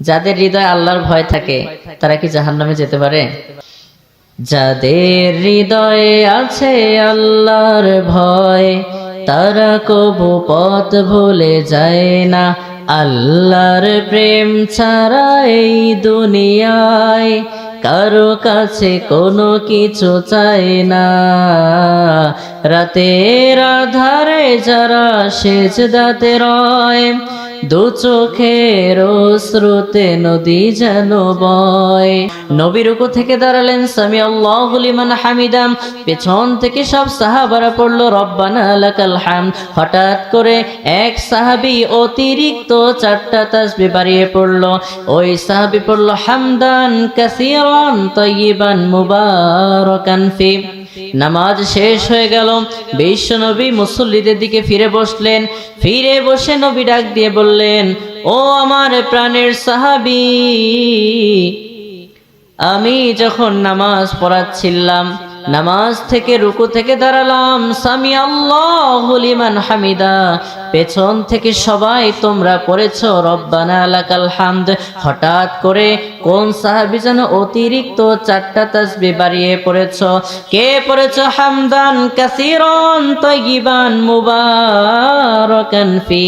যাদের হৃদয় আল্লাহর ভয় থাকে, তারা কি জাহান্নামে যেতে পারে? যাদের হৃদয়ে আছে আল্লাহর ভয়, তারা কবু পথ ভুলে যায় না। আল্লাহর প্রেম ছাড়া এই দুনিয়ায় কারও কাছে কোনো কিছু চায় না। রাতের আধারে যারা সেচ দাতে রয় দু চোখের স্রোতে নদী যেন বয়। নবী রুকু থেকে দাঁড়ালেন, সামি আল্লাহ লিমান হামিদাম। পেছন থেকে সব সাহাবারা পড়ল, রব্বানা হাম হঠাৎ করে এক সাহাবি অতিরিক্ত চারটা তাসবি বাড়িয়ে পড়ল। ওই সাহাবি পড়ল, হামদান মুবারাকান ফি। নামাজ শেষ হয়ে গেল। বিশ্ব নবী মুসল্লিদের দিকে ফিরে বসলেন। ফিরে বসে নবী ডাক দিয়ে বললেন ও আমার প্রাণের সাহাবি, আমি যখন নামাজ পড়াচ্ছিলাম, নামাজ থেকে রুকু থেকে দাঁড়ালাম, সামি আল্লাহ লিমান হামিদা, পেছন থেকে সবাই তোমরা পড়েছ, রব্বানা লাকাল হামদ। হঠাৎ করে কোন সাহাবি যেন অতিরিক্ত চারটা তাসবি বাড়িয়ে পড়েছ? কে পড়েছ? হামদান কাসিরন তয়িবান মুবারাকান ফি।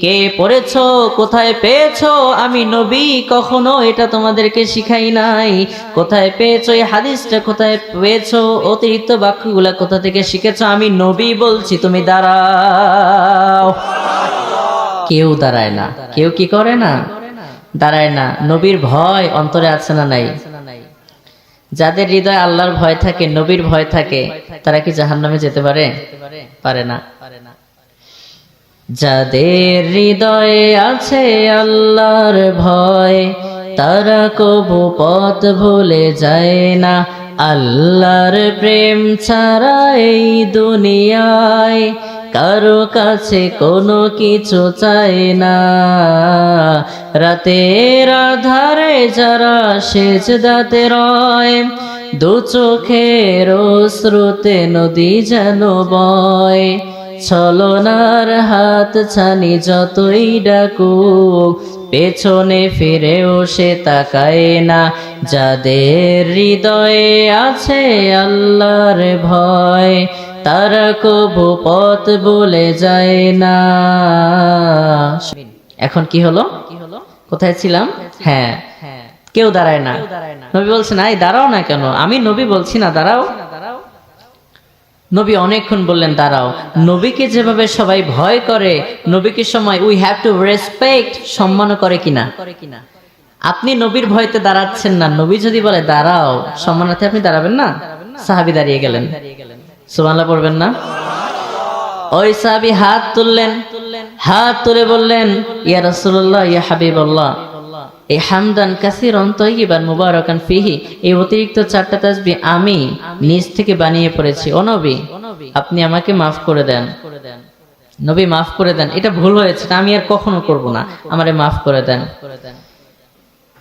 কে পড়েছ, কোথায় পেয়েছ? আমি নবী, কখনো এটা তোমাদেরকে শিখাই নাই। কোথায় পেয়েছ এই হাদিসটা, কোথায় পেয়েছ? অতিরিক্ত বাক্যগুলা কোথা থেকে শিখেছো? আমি নবী বলছি, তুমি দাঁড়াও। কেউ দাঁড়ায় না। কেউ কি করে না? দাঁড়ায় না। নবীর ভয় অন্তরে আছে না নাই? যাদের হৃদয় আল্লাহর ভয় থাকে, নবীর ভয় থাকে, তারা কি জাহান্নামে যেতে পারে? পারে না। পারে না যাদের হৃদয়ে আছে আল্লাহর ভয়, তারা কবু পথ ভুলে যায় না। আল্লাহর প্রেম ছাড়া এই দুনিয়ায় কারও কাছে কোনো কিছু চায় না। রাতের আধারে যারা সেচ দাতে রয়, দু চোখের স্রোতে নদী যেন বয়। ছলনার হাত ছানি যতই ডাকুক পেছনে ফিরেও সে তাকায় না। যাদের হৃদয়ে আছে আল্লাহর ভয় তারা কবু পথ বলে যায় না। এখন কি হলো? কোথায় ছিলাম? হ্যাঁ। কেউ দাঁড়ায় না। দাঁড়ায় না। নবী বলছে না এই দাঁড়াও না কেন? আমি নবী বলছি না দাঁড়াও। নবী অনেকক্ষণ বললেন, দাঁড়াও, নবীকে যেভাবে সবাই ভয় করে, নবীকে সময় উই হ্যাভ টু রেসপেক্ট সম্মান করে কিনা? আপনি নবীর ভয়তে দাঁড়াচ্ছেন না। নবী যদি বলে, দাঁড়াও, সম্মানার্থে আপনি দাঁড়াবেন না? সাহাবি দাঁড়িয়ে গেলেন। সুবহানাল্লাহ পড়বেন না? ওই সাহাবি হাত তুললেন। হাত তুলে বললেন, ইয়া রাসূলুল্লাহ, ইয়া হাবিবাল্লাহ। এই হামদান কাসিরন তৈবান মুবারকান ফিহি। এই অতিরিক্ত চারটা তাসবি আমি নিজ থেকে বানিয়ে পড়েছি। ও নবী, আপনি আমাকে মাফ করে দেন। নবী, মাফ করে দেন। এটা ভুল হয়েছে আমি আর কখনো করব না। আমারে মাফ করে দেন।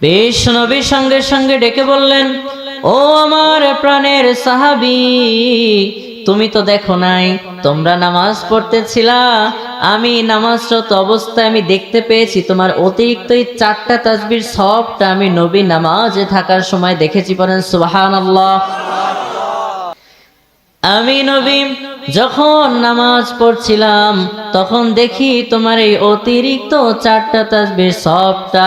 বেশ নবী সঙ্গে সঙ্গে ডেকে বললেন, ও আমার প্রাণের সাহাবি, তুমি তো দেখো নাই, তোমরা নামাজ পড়তেছিলা আমি নামাজরত অবস্থায় আমি দেখতে পেয়েছি, তোমার অতিরিক্ত এই চারটা তাসবির সবটা আমি নবী নামাজে থাকার সময় দেখেছি পড়েন সুবাহান আমি নবী যখন নামাজ পড়ছিলাম, তখন দেখি তোমার এই অতিরিক্ত চারটা তাসবির সবটা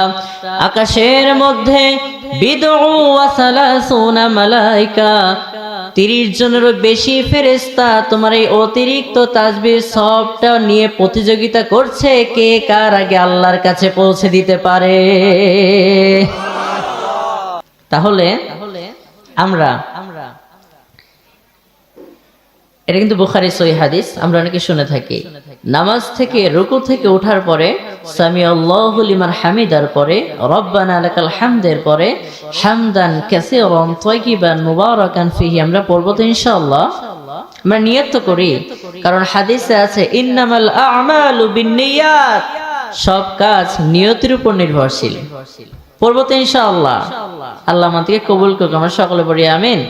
আকাশের মধ্যে, বিদউ ওয়া সালাসুনা মালাইকা। তিরিশ জনেরও বেশি ফেরেস্তা তোমার এই অতিরিক্ত তাজবির সবটা নিয়ে প্রতিযোগিতা করছে কে কার আগে আল্লাহর কাছে পৌঁছে দিতে পারে? তাহলে আমরা আমরা এটা কিন্তু বুখারি সহি হাদিস, আমরা অনেকে শুনে থাকি। নামাজ থেকে রুকু থেকে ওঠার পরে হামিদার পরে আলাকাল হামদের পরে, হামদান ফিহি, আমরা তো ইনশাআল্লাহ। আমরা নিয়ত তো করি, কারণ হাদিসে আছে, ইন্নামাল আ'মালু বিন্নিয়াত। সব কাজ নিয়তের উপর নির্ভরশীল। পড়ব তো ইনশাআল্লাহ। আল্লাহ আমাদেরকে কবুল করুক, আমরা সকলে পড়ি, আমিন।